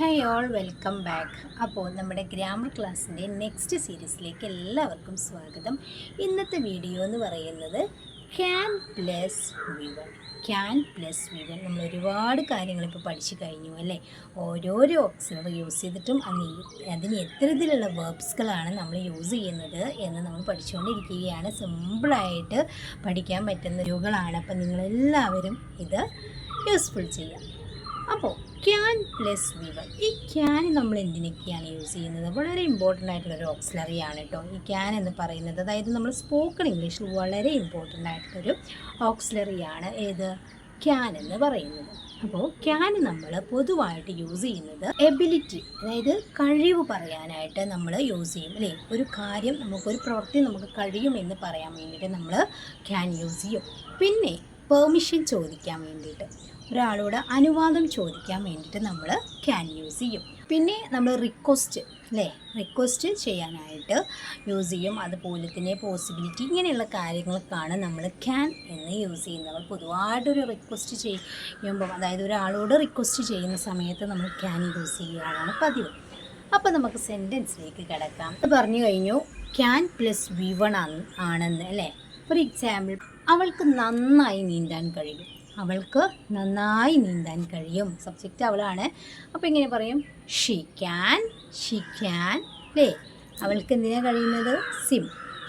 Hi all welcome back അപ്പോൾ നമ്മുടെ grammar ക്ലാസ്സിന്റെ നെക്സ്റ്റ് സീരീസിലേക്ക് എല്ലാവർക്കും സ്വാഗതം. ഇന്നത്തെ വീഡിയോ എന്ന് പറയുന്നത് can plus V one can plus V one നമ്മൾ ഒരുപാട് കാര്യങ്ങൾ ഇപ്പോൾ പഠിച്ചു കഴിഞ്ഞു അല്ലേ? ഓരോരോ ഓക്സിലറി യൂസ് ചെയ്തിട്ടും ഈ- അതിന് എത്തരത്തിലുള്ള വേർബ്സുകളാണ് നമ്മൾ യൂസ് ചെയ്യുന്നത് എന്ന് നമ്മൾ പഠിച്ചുകൊണ്ടിരിക്കുകയാണ്. സിമ്പിളായിട്ട് പഠിക്കാൻ പറ്റുന്ന രൂപങ്ങളാണ് അപ്പം നിങ്ങളെല്ലാവരും ഇത് യൂസ്ഫുൾ ചെയ്യാം. അപ്പോൾ ക്യാൻ പ്ലസ് വിവർ ഈ ക്യാൻ നമ്മൾ എന്തിനൊക്കെയാണ് യൂസ് ചെയ്യുന്നത്? വളരെ ഇമ്പോർട്ടന്റ് ആയിട്ടുള്ള ഒരു ഓക്സിലറി ആണ് കേട്ടോ ഈ ക്യാൻ എന്ന് പറയുന്നത് അതായത് നമ്മൾ സ്പോക്കൺ ഇംഗ്ലീഷിൽ വളരെ ഇമ്പോർട്ടന്റ് ആയിട്ടുള്ളൊരു ഓക്സിലറി ആണ് ഏത്? ക്യാൻ എന്ന് പറയുന്നത്. അപ്പോൾ ക്യാൻ നമ്മൾ പൊതുവായിട്ട് യൂസ് ചെയ്യുന്നത് എബിലിറ്റി അതായത് കഴിവ് പറയാനായിട്ട് നമ്മൾ യൂസ് ചെയ്യും അല്ലേ? ഒരു കാര്യം നമുക്കൊരു പ്രവൃത്തി നമുക്ക് കഴിയുമെന്ന് പറയാൻ വേണ്ടിയിട്ട് നമ്മൾ ക്യാൻ യൂസ് ചെയ്യും. പിന്നെ പെർമിഷൻ ചോദിക്കാൻ വേണ്ടിയിട്ട്. ഒരാളോട് അനുവാദം ചോദിക്കാൻ വേണ്ടിയിട്ട് നമ്മൾ ക്യാൻ യൂസ് ചെയ്യും. പിന്നെ നമ്മൾ റിക്വസ്റ്റ് അല്ലേ? റിക്വസ്റ്റ് ചെയ്യാനായിട്ട് യൂസ് ചെയ്യും. അതുപോലെ തന്നെ പോസിബിലിറ്റി ഇങ്ങനെയുള്ള കാര്യങ്ങൾക്കാണ് നമ്മൾ ക്യാൻ എന്ന് യൂസ് ചെയ്യുന്നത്. നമ്മൾ പൊതുവായിട്ടൊരു റിക്വസ്റ്റ് ചെയ്യുമ്പോൾ അതായത് ഒരാളോട് റിക്വസ്റ്റ് ചെയ്യുന്ന സമയത്ത് നമ്മൾ ക്യാൻ യൂസ് ചെയ്യുകയാണ് പതിവ്. അപ്പോൾ നമുക്ക് സെന്റൻസിലേക്ക് കിടക്കാം. അത് പറഞ്ഞു കഴിഞ്ഞു ക്യാൻ പ്ലസ് വി വൺ ആണെന്ന് അല്ലേ? ഫോർ എക്സാമ്പിൾ അവൾക്ക് നന്നായി നീന്താൻ കഴിയും. അവൾക്ക് നന്നായി നീന്താൻ കഴിയും. സബ്ജക്റ്റ് അവളാണ്. അപ്പോൾ ഇങ്ങനെ പറയും ഷീ ക്യാൻ ഷീ ക്യാൻ ലേ അവൾക്ക് എന്തിനാണ് കഴിയുന്നത്? സിം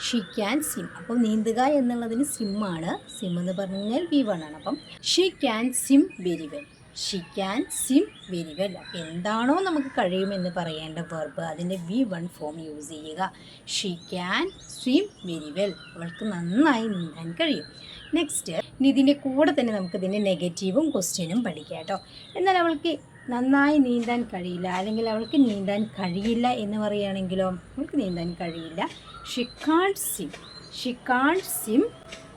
ഷീ ക്യാൻ സിം അപ്പോൾ നീന്തുക എന്നുള്ളതിന് സിമ്മാണ് സിം എന്ന് പറഞ്ഞാൽ വി വൺ ആണ്. അപ്പം she can swim very well she can swim very well എന്താണോ നമുക്ക് കഴിയുമെന്ന് പറയേണ്ട വെർബ് അതിന്റെ വി വൺ ഫോം യൂസ് ചെയ്യുക. She can swim very well അവൾക്ക് നന്നായി നീന്താൻ കഴിയും. നെക്സ്റ്റ് ഇതിന്റെ കൂടെ തന്നെ നമുക്ക് ഇതിന്റെ നെഗറ്റീവും ക്വസ്റ്റ്യനും പഠിക്കാം കേട്ടോ. എന്നാൽ അവൾക്ക് നന്നായി നീന്താൻ കഴിയില്ല അല്ലെങ്കിൽ അവൾക്ക് നീന്താൻ കഴിയില്ല എന്ന് പറയുകയാണെങ്കിലോ അവൾക്ക് നീന്താൻ കഴിയില്ല. She can't swim she can't swim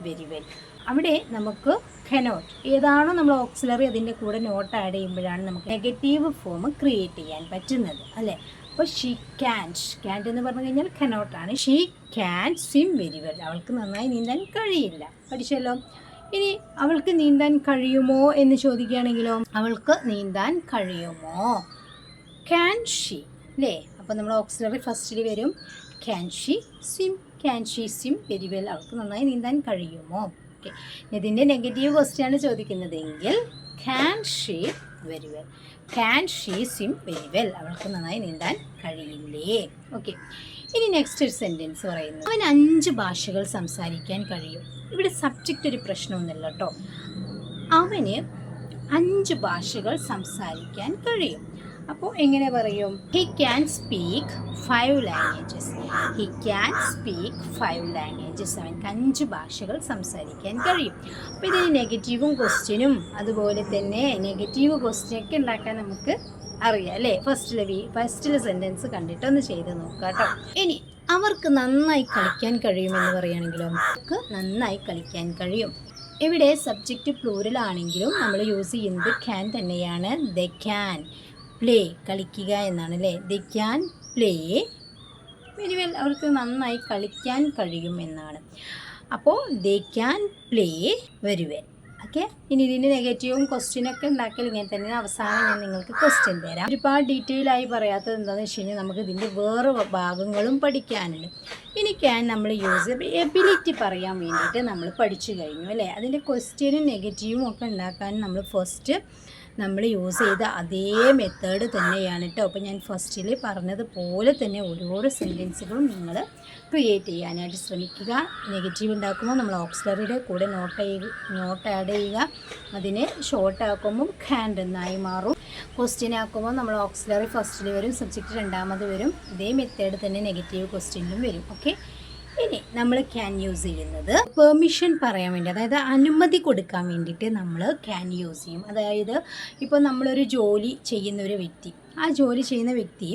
very well അവിടെ നമുക്ക് കനോട്ട് ഏതാണോ നമ്മൾ ഓക്സിലറി അതിന്റെ കൂടെ നോട്ട് ആഡ് ചെയ്യുമ്പോഴാണ് നമുക്ക് നെഗറ്റീവ് ഫോം ക്രിയേറ്റ് ചെയ്യാൻ പറ്റുന്നത് അല്ലേ? അപ്പോൾ ഷീ ക്യാന്റ് ക്യാന്റ് എന്ന് പറഞ്ഞു കഴിഞ്ഞാൽ കനോട്ടാണ് she can swim very well അവൾക്ക് നന്നായി നീന്താൻ കഴിയില്ല. പഠിച്ചല്ലോ? ഇനി അവൾക്ക് നീന്താൻ കഴിയുമോ എന്ന് ചോദിക്കുകയാണെങ്കിലോ? അവൾക്ക് നീന്താൻ കഴിയുമോ? ക്യാൻ ഷീ അല്ലേ അപ്പോൾ നമ്മൾ ഓക്സിലറി ഫസ്റ്റിൽ വരും. Can she swim can she swim very well അവൾക്ക് നന്നായി നീന്താൻ കഴിയുമോ? ഓക്കെ. ഇതിന്റെ നെഗറ്റീവ് ക്വസ്റ്റ്യൻ ആണ് ചോദിക്കുന്നതെങ്കിൽ can she very well can she swim very well അവൾക്ക് നന്നായി നീന്താൻ കഴിയില്ലേ? ഓക്കെ. ഇനി നെക്സ്റ്റ് ഒരു സെന്റൻസ് പറയുന്നു. അവൻ അഞ്ച് ഭാഷകൾ സംസാരിക്കാൻ കഴിയും. ഇവിടെ സബ്ജക്റ്റ് ഒരു പ്രശ്നമൊന്നുമില്ല കേട്ടോ അവന് അഞ്ച് ഭാഷകൾ സംസാരിക്കാൻ കഴിയും. അപ്പോൾ എങ്ങനെ പറയും? He can speak five languages he can speak five languages അവൻക്ക് അഞ്ച് ഭാഷകൾ സംസാരിക്കാൻ കഴിയും. അപ്പോൾ ഇതിന് നെഗറ്റീവും ക്വസ്റ്റ്യനും അതുപോലെ തന്നെ നെഗറ്റീവ് ക്വസ്റ്റ്യനൊക്കെ ഉണ്ടാക്കാൻ നമുക്ക് അറിയാം അല്ലേ? ഫസ്റ്റിലെ വി ഫസ്റ്റിലെ സെന്റൻസ് കണ്ടിട്ട് ഒന്ന് ചെയ്ത് നോക്കാം കേട്ടോ ഇനി അവർക്ക് നന്നായി കളിക്കാൻ കഴിയുമെന്ന് പറയുകയാണെങ്കിലോ? അവർക്ക് നന്നായി കളിക്കാൻ കഴിയും. ഇവിടെ സബ്ജക്റ്റ് പ്ലൂരൽ ആണെങ്കിലും നമ്മൾ യൂസ് ചെയ്യുന്നത് ക്യാൻ തന്നെയാണ്. ദ ക്യാൻ പ്ലേ കളിക്കുക എന്നാണ് അല്ലേ they can play very well അവർക്ക് നന്നായി കളിക്കാൻ കഴിയും എന്നാണ്. അപ്പോൾ they can play very well okay ഇനി ഇതിന്റെ നെഗറ്റീവും ക്വസ്റ്റ്യനൊക്കെ ഉണ്ടാക്കൽ ഇങ്ങനെ തന്നെ. അവസാനം ഞാൻ നിങ്ങൾക്ക് ക്വസ്റ്റ്യൻ തരാം. ഒരുപാട് ഡീറ്റെയിൽ ആയി പറയാത്തത് എന്താണെന്ന് വെച്ച് കഴിഞ്ഞാൽ നമുക്ക് ഇതിന്റെ വേറെ ഭാഗങ്ങളും പഠിക്കാനുണ്ട്. ഇനി ക്യാൻ നമ്മൾ യൂസ് എബിലിറ്റി പറയാൻ വേണ്ടിയിട്ട് നമ്മൾ പഠിച്ചു കഴിഞ്ഞു അല്ലേ? അതിന്റെ ക്വസ്റ്റ്യനും നെഗറ്റീവും ഒക്കെ ഉണ്ടാക്കാൻ നമ്മൾ ഫസ്റ്റ് നമ്മൾ യൂസ് ചെയ്ത അതേ മെത്തേഡ് തന്നെയാണ് കേട്ടോ അപ്പോൾ ഞാൻ ഫസ്റ്റിൽ പറഞ്ഞതുപോലെ തന്നെ ഓരോരോ സെന്റൻസുകളും നിങ്ങൾ ക്രിയേറ്റ് ചെയ്യാനായിട്ട് ശ്രമിക്കുക. നെഗറ്റീവ് ഉണ്ടാക്കുമ്പോൾ നമ്മൾ ഓക്സിലറിയുടെ കൂടെ നോട്ട് ചെയ്യുക നോട്ട് ആഡ് ചെയ്യുക. അതിനെ ഷോർട്ട് ആക്കുമ്പോൾ ഹാൻഡ് എന്നായി മാറും. ക്വസ്റ്റ്യൻ ആക്കുമ്പോൾ നമ്മൾ ഓക്സിലറി ഫസ്റ്റിൽ വരും സബ്ജക്റ്റ് രണ്ടാമത് വരും. ഇതേ മെത്തേഡ് തന്നെ നെഗറ്റീവ് ക്വസ്റ്റ്യനിലും വരും. ഓക്കെ ഇനി നമ്മൾ ക്യാൻ യൂസ് ചെയ്യുന്നത് പെർമിഷൻ പറയാൻ വേണ്ടി അതായത് അനുമതി കൊടുക്കാൻ വേണ്ടിയിട്ട് നമ്മൾ ക്യാൻ യൂസ് ചെയ്യും. അതായത് ഇപ്പോൾ നമ്മളൊരു ജോലി ചെയ്യുന്ന ഒരു വ്യക്തി ആ ജോലി ചെയ്യുന്ന വ്യക്തി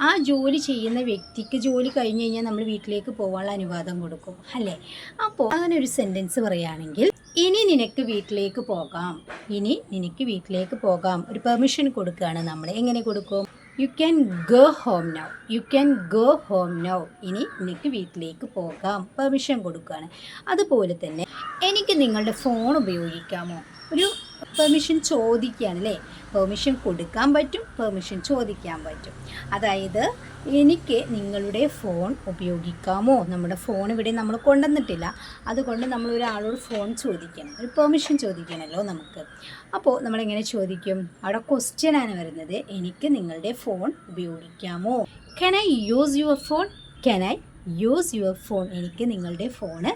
ആ ജോലി ചെയ്യുന്ന വ്യക്തിക്ക് ജോലി കഴിഞ്ഞ് കഴിഞ്ഞാൽ നമ്മൾ വീട്ടിലേക്ക് പോകാനുള്ള അനുവാദം കൊടുക്കും. അല്ലേ? അപ്പോൾ അങ്ങനെ ഒരു സെന്റൻസ് പറയുകയാണെങ്കിൽ ഇനി നിനക്ക് വീട്ടിലേക്ക് പോകാം. ഇനി നിനക്ക് വീട്ടിലേക്ക് പോകാം. ഒരു പെർമിഷൻ കൊടുക്കുകയാണ് നമ്മൾ എങ്ങനെ കൊടുക്കും? You can go home now you can go home now ഇനി നിനക്ക് വീട്ടിലേക്ക് പോകാം. പെർമിഷൻ കൊടുക്കുകയാണ്. അതുപോലെ തന്നെ എനിക്ക് നിങ്ങളുടെ ഫോൺ ഉപയോഗിക്കാമോ? ഒരു പെർമിഷൻ ചോദിക്കുകയാണ് അല്ലേ പെർമിഷൻ കൊടുക്കാൻ പറ്റും പെർമിഷൻ ചോദിക്കാൻ പറ്റും. അതായത് എനിക്ക് നിങ്ങളുടെ ഫോൺ ഉപയോഗിക്കാമോ? നമ്മുടെ ഫോൺ ഇവിടെ നമ്മൾ കൊണ്ടുവന്നിട്ടില്ല. അതുകൊണ്ട് നമ്മൾ ഒരാളോട് ഫോൺ ചോദിക്കണം. ഒരു പെർമിഷൻ ചോദിക്കണമല്ലോ നമുക്ക്. അപ്പോൾ നമ്മളെങ്ങനെ ചോദിക്കും? അവിടെ ക്വസ്റ്റ്യനാണ് വരുന്നത്. എനിക്ക് നിങ്ങളുടെ ഫോൺ ഉപയോഗിക്കാമോ? Can I use your phone can I use your phone എനിക്ക് നിങ്ങളുടെ ഫോണ്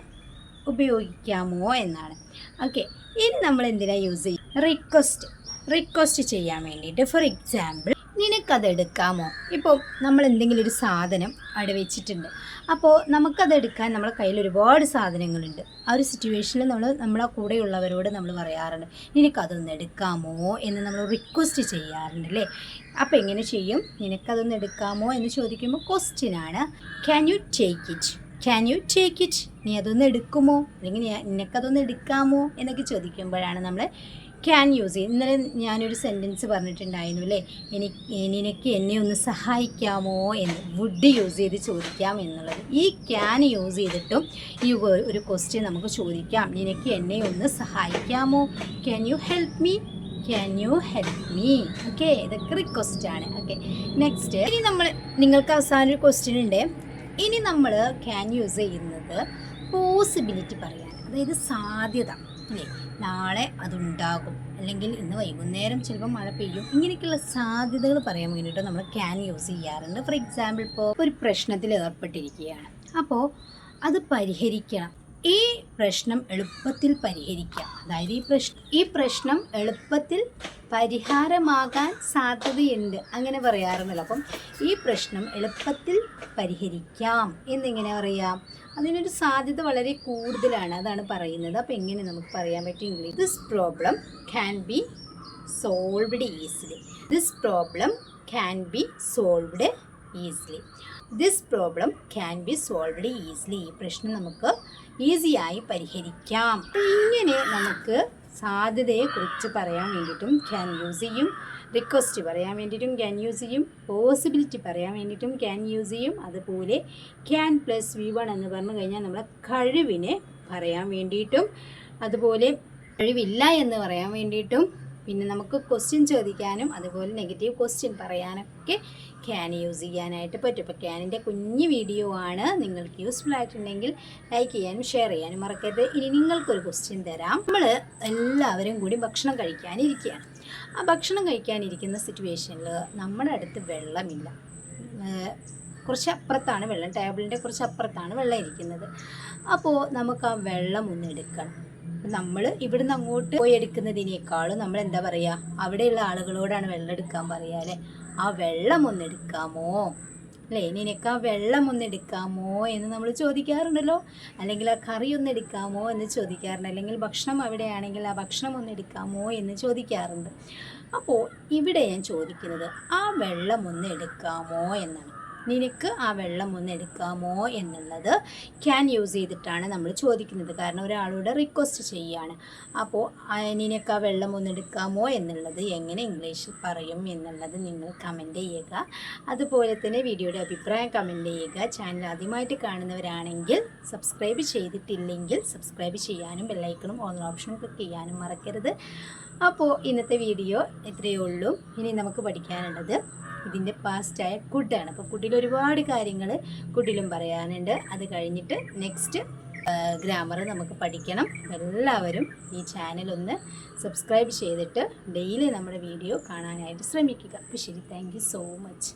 ഉപയോഗിക്കാമോ എന്നാണ്. ഓക്കെ ഇനി നമ്മൾ എന്തിനാണ് യൂസ് ചെയ്യും റിക്വസ്റ്റ് റിക്വസ്റ്റ് ചെയ്യാൻ വേണ്ടിയിട്ട് ഫോർ എക്സാമ്പിൾ നിനക്കത് എടുക്കാമോ ഇപ്പോൾ നമ്മൾ എന്തെങ്കിലും ഒരു സാധനം അവിടെ വെച്ചിട്ടുണ്ട്. അപ്പോൾ നമുക്കത് എടുക്കാൻ നമ്മുടെ കയ്യിൽ ഒരുപാട് സാധനങ്ങളുണ്ട്. ആ ഒരു സിറ്റുവേഷനിൽ നമ്മൾ നമ്മളെ കൂടെയുള്ളവരോട് നമ്മൾ പറയാറുണ്ട്. നിനക്കതൊന്ന് എടുക്കാമോ എന്ന് നമ്മൾ റിക്വസ്റ്റ് ചെയ്യാറുണ്ട് അല്ലേ? അപ്പോൾ എങ്ങനെ ചെയ്യും? നിനക്കതൊന്ന് എടുക്കാമോ എന്ന് ചോദിക്കുമ്പോൾ ക്വസ്റ്റ്യനാണ് can you take it can you take it നീ അതൊന്ന് എടുക്കുമോ? അല്ലെങ്കിൽ നിനക്കതൊന്ന് എടുക്കാമോ? എന്നൊക്കെ ചോദിക്കുമ്പോഴാണ് നമ്മൾ ക്യാൻ യൂസ് ചെയ്യും ഇന്നലെ ഞാനൊരു സെന്റൻസ് പറഞ്ഞിട്ടുണ്ടായിരുന്നു അല്ലേ? എനിക്ക് നിനക്ക് എന്നെ ഒന്ന് സഹായിക്കാമോ എന്ന്. വുഡ് യൂസ് ചെയ്ത് ചോദിക്കാം എന്നുള്ളത്. ഈ ക്യാൻ യൂസ് ചെയ്തിട്ടും ഈ ഒരു ക്വസ്റ്റ്യൻ നമുക്ക് ചോദിക്കാം. നിനക്ക് എന്നെ ഒന്ന് സഹായിക്കാമോ? Can you help me can you help me okay ഇതൊക്കെ റിക്വസ്റ്റ് ആണ്. ഓക്കെ നെക്സ്റ്റ് ഇനി നമ്മൾ നിങ്ങൾക്ക് അവസാനം ഒരു ക്വസ്റ്റ്യൻ ഉണ്ട്. ഇനി നമ്മൾ ക്യാൻ യൂസ് ചെയ്യുന്നത് പോസിബിലിറ്റി പറയാൻ അതായത് സാധ്യത. അല്ലേ? നാളെ അതുണ്ടാകും. അല്ലെങ്കിൽ ഇന്ന് വൈകുന്നേരം ചിലപ്പോൾ മഴ പെയ്യും. ഇങ്ങനെയൊക്കെയുള്ള സാധ്യതകൾ പറയാൻ വേണ്ടിയിട്ട് നമ്മൾ ക്യാൻ യൂസ് ചെയ്യാറുണ്ട്. ഫോർ എക്സാമ്പിൾ ഇപ്പോൾ ഒരു പ്രശ്നത്തിൽ ഏർപ്പെട്ടിരിക്കുകയാണ്. അപ്പോൾ അത് പരിഹരിക്കണം. ഈ പ്രശ്നം എളുപ്പത്തിൽ പരിഹരിക്കാം. അതായത് ഈ പ്രശ്നം ഈ പ്രശ്നം എളുപ്പത്തിൽ പരിഹാരമാകാൻ സാധ്യതയുണ്ട്. അങ്ങനെ പറയാറുണ്ടല്ലോ. അപ്പം ഈ പ്രശ്നം എളുപ്പത്തിൽ പരിഹരിക്കാം എന്നിങ്ങനെ പറയാം. അതിനൊരു സാധ്യത വളരെ കൂടുതലാണ് അതാണ് പറയുന്നത്. അപ്പം എങ്ങനെ നമുക്ക് പറയാൻ പറ്റും English this problem can be solved easily this problem can be solved easily this problem can be solved easily ഈ പ്രശ്നം നമുക്ക് ഈസിയായി പരിഹരിക്കാം. ഇങ്ങനെ നമുക്ക് സാധ്യതയെക്കുറിച്ച് പറയാൻ വേണ്ടിയിട്ടും ക്യാൻ യൂസ് ചെയ്യും റിക്വസ്റ്റ് പറയാൻ വേണ്ടിയിട്ടും ക്യാൻ യൂസ് ചെയ്യും പോസിബിലിറ്റി പറയാൻ വേണ്ടിയിട്ടും ക്യാൻ യൂസ് ചെയ്യും. അതുപോലെ ക്യാൻ പ്ലസ് വി വൺ എന്ന് പറഞ്ഞു കഴിഞ്ഞാൽ നമ്മളെ കഴിവിനെ പറയാൻ വേണ്ടിയിട്ടും അതുപോലെ കഴിവില്ല എന്ന് പറയാൻ വേണ്ടിയിട്ടും പിന്നെ നമുക്ക് ക്വസ്റ്റ്യൻ ചോദിക്കാനും അതുപോലെ നെഗറ്റീവ് ക്വസ്റ്റ്യൻ പറയാനൊക്കെ ക്യാൻ യൂസ് ചെയ്യാനായിട്ട് പറ്റും. ഇപ്പോൾ ക്യാനിന്റെ കുഞ്ഞു വീഡിയോ ആണ് നിങ്ങൾക്ക് യൂസ്ഫുൾ ആയിട്ടുണ്ടെങ്കിൽ ലൈക്ക് ചെയ്യാനും ഷെയർ ചെയ്യാനും മറക്കരുത്. ഇനി നിങ്ങൾക്കൊരു ക്വസ്റ്റ്യൻ തരാം. നമ്മൾ എല്ലാവരും കൂടി ഭക്ഷണം കഴിക്കാനിരിക്കുകയാണ്. ആ ഭക്ഷണം കഴിക്കാനിരിക്കുന്ന സിറ്റുവേഷനിൽ നമ്മുടെ അടുത്ത് വെള്ളമില്ല. കുറച്ച് അപ്പുറത്താണ് വെള്ളം. ടേബിളിന്റെ കുറച്ച് അപ്പുറത്താണ് വെള്ളം ഇരിക്കുന്നത് അപ്പോൾ നമുക്ക് ആ വെള്ളം ഒന്ന് എടുക്കണം. നമ്മൾ ഇവിടുന്ന് അങ്ങോട്ട് പോയി എടുക്കുന്നതിനേക്കാളും നമ്മൾ എന്താ പറയുക അവിടെയുള്ള ആളുകളോടാണ് വെള്ളം എടുക്കാൻ പറയുക ആ വെള്ളം ഒന്ന് എടുക്കാമോ? അല്ലേ? നിനക്ക് ആ വെള്ളം ഒന്ന് എടുക്കാമോ എന്ന് നമ്മൾ ചോദിക്കാറുണ്ടല്ലോ. അല്ലെങ്കിൽ ആ കറി ഒന്ന് എടുക്കാമോ എന്ന് ചോദിക്കാറുണ്ട്. അല്ലെങ്കിൽ ഭക്ഷണം അവിടെയാണെങ്കിൽ ആ ഭക്ഷണം ഒന്ന് എടുക്കാമോ എന്ന് ചോദിക്കാറുണ്ട്. അപ്പോൾ ഇവിടെ ഞാൻ ചോദിക്കുന്നത് ആ വെള്ളം ഒന്ന് എടുക്കാമോ എന്നാണ്. നിനക്ക് ആ വെള്ളം ഒന്ന് എടുക്കാമോ എന്നുള്ളത് ക്യാൻ യൂസ് ചെയ്തിട്ടാണ് നമ്മൾ ചോദിക്കുന്നത്. കാരണം ഒരാളോട് റിക്വസ്റ്റ് ചെയ്യുകയാണ് അപ്പോൾ നിനക്ക് ആ വെള്ളം ഒന്ന് എടുക്കാമോ എന്നുള്ളത് എങ്ങനെ ഇംഗ്ലീഷിൽ പറയും എന്നുള്ളത് നിങ്ങൾ കമന്റ് ചെയ്യുക. അതുപോലെ തന്നെ വീഡിയോയുടെ അഭിപ്രായം കമന്റ് ചെയ്യുക. ചാനൽ ആദ്യമായിട്ട് കാണുന്നവരാണെങ്കിൽ സബ്സ്ക്രൈബ് ചെയ്തിട്ടില്ലെങ്കിൽ സബ്സ്ക്രൈബ് ചെയ്യാനും ബെല്ലൈക്കണും ഓൺ ഓപ്ഷൻ ക്ലിക്ക് ചെയ്യാനും മറക്കരുത്. അപ്പോൾ ഇന്നത്തെ വീഡിയോ ഇത്രയേ ഉള്ളൂ. ഇനി നമുക്ക് പഠിക്കാനുള്ളത് ഇതിന്റെ പാസ്റ്റായ കുഡാണ് അപ്പോൾ കുഡിൽ ഒരുപാട് കാര്യങ്ങൾ കുട്ടിലും പറയാനുണ്ട്. അത് കഴിഞ്ഞിട്ട് നെക്സ്റ്റ് ഗ്രാമർ നമുക്ക് പഠിക്കണം. എല്ലാവരും ഈ ചാനൽ ഒന്ന് സബ്സ്ക്രൈബ് ചെയ്തിട്ട് ഡെയിലി നമ്മുടെ വീഡിയോ കാണാനായിട്ട് ശ്രമിക്കുക. അപ്പോൾ ശരി താങ്ക് സോ മച്ച്